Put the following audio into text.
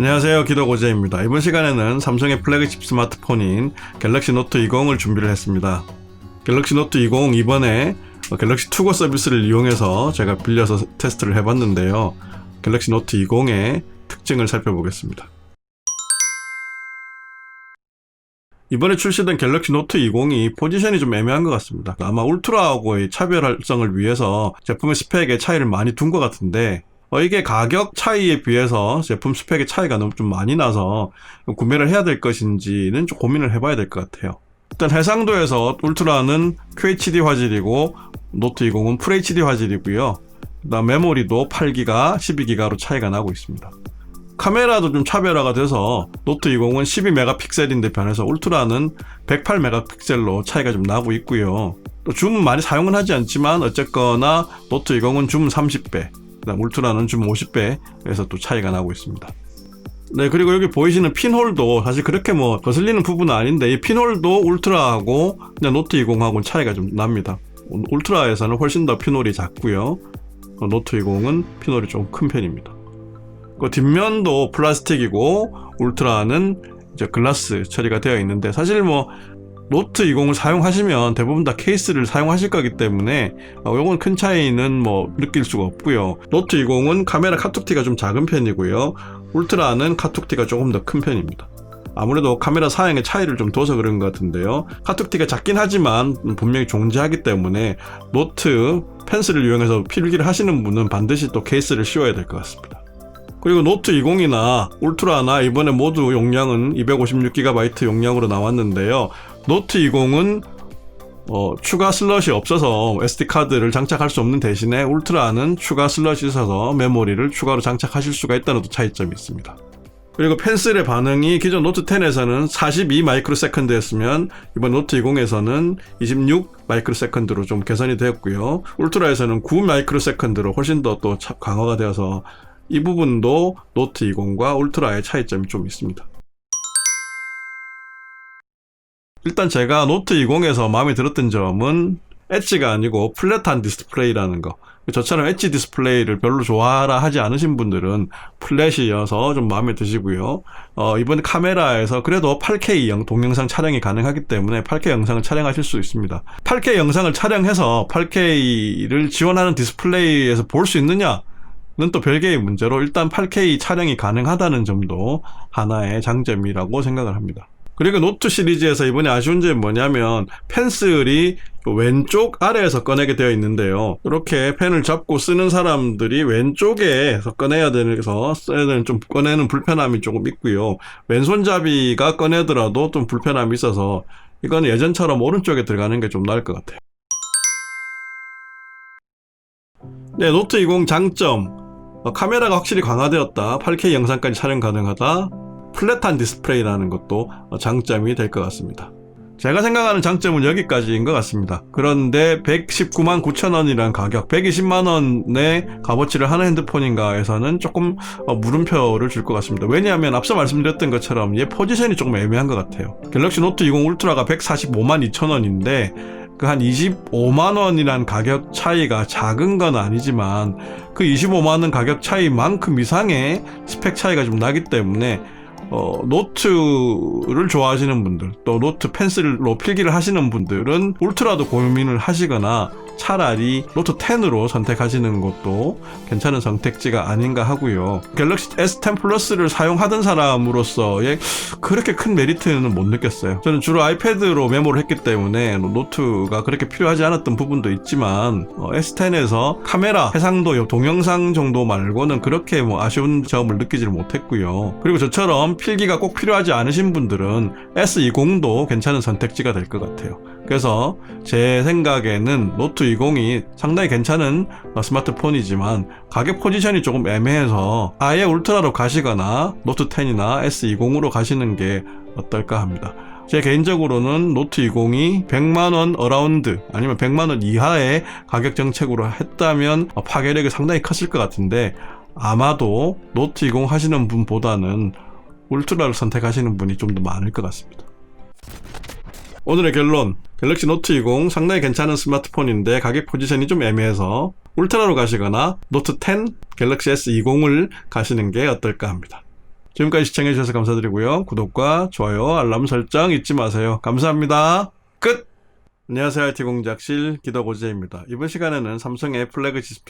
안녕하세요. 기도 고재입니다. 이번 시간에는 삼성의 플래그십 스마트폰인 갤럭시 노트 20을 준비를 했습니다. 갤럭시 노트 20 이번에 어, 갤럭시 투고 서비스를 이용해서 제가 빌려서 테스트를 해봤는데요. 갤럭시 노트 20의 특징을 살펴보겠습니다. 이번에 출시된 갤럭시 노트 20이 포지션이 좀 애매한 것 같습니다. 아마 울트라하고의 차별성을 위해서 제품의 스펙에 차이를 많이 둔 것 같은데 어, 이게 가격 차이에 비해서 제품 스펙의 차이가 너무 좀 많이 나서 구매를 해야 될 것인지는 좀 고민을 해봐야 될 것 같아요. 일단 해상도에서 울트라는 QHD 화질이고 노트 20은 FHD 화질이고요. 그다음 메모리도 8기가, 12기가로 차이가 나고 있습니다. 카메라도 좀 차별화가 돼서 노트 20은 12메가픽셀인데 변해서 울트라는 108메가픽셀로 차이가 좀 나고 있고요. 또줌 많이 사용은 하지 않지만 어쨌거나 노트 20은 줌 30배, 그다음 울트라는 줌 50배에서 또 차이가 나고 있습니다. 네, 그리고 여기 보이시는 핀홀도 사실 그렇게 뭐 거슬리는 부분은 아닌데 이 핀홀도 울트라하고 노트 20하고는 차이가 좀 납니다. 울트라에서는 훨씬 더 핀홀이 작고요. 노트 20은 핀홀이 좀 큰 편입니다. 그 뒷면도 플라스틱이고 울트라는 이제 글라스 처리가 되어 있는데 사실 뭐 노트 20을 사용하시면 대부분 다 케이스를 사용하실 거기 때문에 어, 요건 큰 차이는 뭐 느낄 수가 없고요. 노트 20은 카메라 카툭티가 좀 작은 편이고요. 울트라는 카툭티가 조금 더 큰 편입니다. 아무래도 카메라 사양의 차이를 좀 둬서 그런 것 같은데요. 카툭티가 작긴 하지만 분명히 존재하기 때문에 노트 펜슬을 이용해서 필기를 하시는 분은 반드시 또 케이스를 씌워야 될 것 같습니다. 그리고 노트 20이나 울트라나 이번에 모두 용량은 256GB 용량으로 나왔는데요. 노트 20은 어, 추가 슬롯이 없어서 SD카드를 장착할 수 없는 대신에 울트라는 추가 슬롯이 있어서 메모리를 추가로 장착하실 수가 있다는 또 차이점이 있습니다. 그리고 펜슬의 반응이 기존 노트 10에서는 42 마이크로 세컨드였으면 이번 노트 20에서는 26 마이크로 세컨드로 좀 개선이 되었고요. 울트라에서는 9 마이크로 세컨드로 훨씬 더 또 강화가 되어서 이 부분도 노트 20과 울트라의 차이점이 좀 있습니다. 일단 제가 노트 20에서 마음에 들었던 점은 엣지가 아니고 플랫한 디스플레이라는 거. 저처럼 엣지 디스플레이를 별로 좋아라 하지 않으신 분들은 플랫이어서 좀 마음에 드시고요. 어, 이번 카메라에서 그래도 8K 영, 동영상 촬영이 가능하기 때문에 8K 영상을 촬영하실 수 있습니다. 8K 영상을 촬영해서 8K를 지원하는 디스플레이에서 볼 수 있느냐? 또 별개의 문제로 일단 8K 촬영이 가능하다는 점도 하나의 장점이라고 생각을 합니다. 그리고 노트 시리즈에서 이번에 아쉬운 점이 뭐냐면 펜슬이 왼쪽 아래에서 꺼내게 되어 있는데요. 이렇게 펜을 잡고 쓰는 사람들이 왼쪽에서 꺼내야 되서 써야 되는 좀 꺼내는 불편함이 조금 있고요. 왼손잡이가 꺼내더라도 좀 불편함이 있어서 이건 예전처럼 오른쪽에 들어가는 게 좀 나을 것 같아요. 네, 노트 20 장점. 어, 카메라가 확실히 강화되었다. 8K 영상까지 촬영 가능하다. 플랫한 디스플레이라는 것도 어, 장점이 될 것 같습니다. 제가 생각하는 장점은 여기까지인 것 같습니다. 그런데 119만 9천 원이란 가격, 120만 원의 값어치를 하는 핸드폰인가에서는 조금 어, 물음표를 줄 것 같습니다. 왜냐하면 앞서 말씀드렸던 것처럼 얘 포지션이 조금 애매한 것 같아요. 갤럭시 노트 20 울트라가 145만 2천 원인데 그 한 25만 원이란 가격 차이가 작은 건 아니지만 그 25만 원 가격 차이만큼 이상의 스펙 차이가 좀 나기 때문에 어, 노트를 좋아하시는 분들, 또 노트 펜슬로 필기를 하시는 분들은 울트라도 고민을 하시거나 차라리 노트 10으로 선택하시는 것도 괜찮은 선택지가 아닌가 하고요. 갤럭시 S10 플러스를 사용하던 사람으로서의 그렇게 큰 메리트는 못 느꼈어요. 저는 주로 아이패드로 메모를 했기 때문에 노트가 그렇게 필요하지 않았던 부분도 있지만 어, S10에서 카메라, 해상도, 동영상 정도 말고는 그렇게 뭐 아쉬운 점을 느끼지를 못했고요. 그리고 저처럼 필기가 꼭 필요하지 않으신 분들은 S20도 괜찮은 선택지가 될 것 같아요. 그래서 제 생각에는 노트 20이 상당히 괜찮은 어, 스마트폰이지만 가격 포지션이 조금 애매해서 아예 울트라로 가시거나 노트 10이나 S20으로 가시는 게 어떨까 합니다. 제 개인적으로는 노트 20이 100만원 어라운드 아니면 100만원 이하의 가격 정책으로 했다면 어, 파괴력이 상당히 컸을 것 같은데 아마도 노트 20 하시는 분보다는 울트라를 선택하시는 분이 좀 더 많을 것 같습니다. 오늘의 결론 갤럭시 노트 20 상당히 괜찮은 스마트폰인데 가격 포지션이 좀 애매해서 울트라로 가시거나 노트 10 갤럭시 S20을 가시는 게 어떨까 합니다. 지금까지 시청해주셔서 감사드리고요. 구독과 좋아요, 알람 설정 잊지 마세요. 감사합니다. 끝! 안녕하세요. IT 공작실 기덕오지입니다. 이번 시간에는 삼성의 플래그십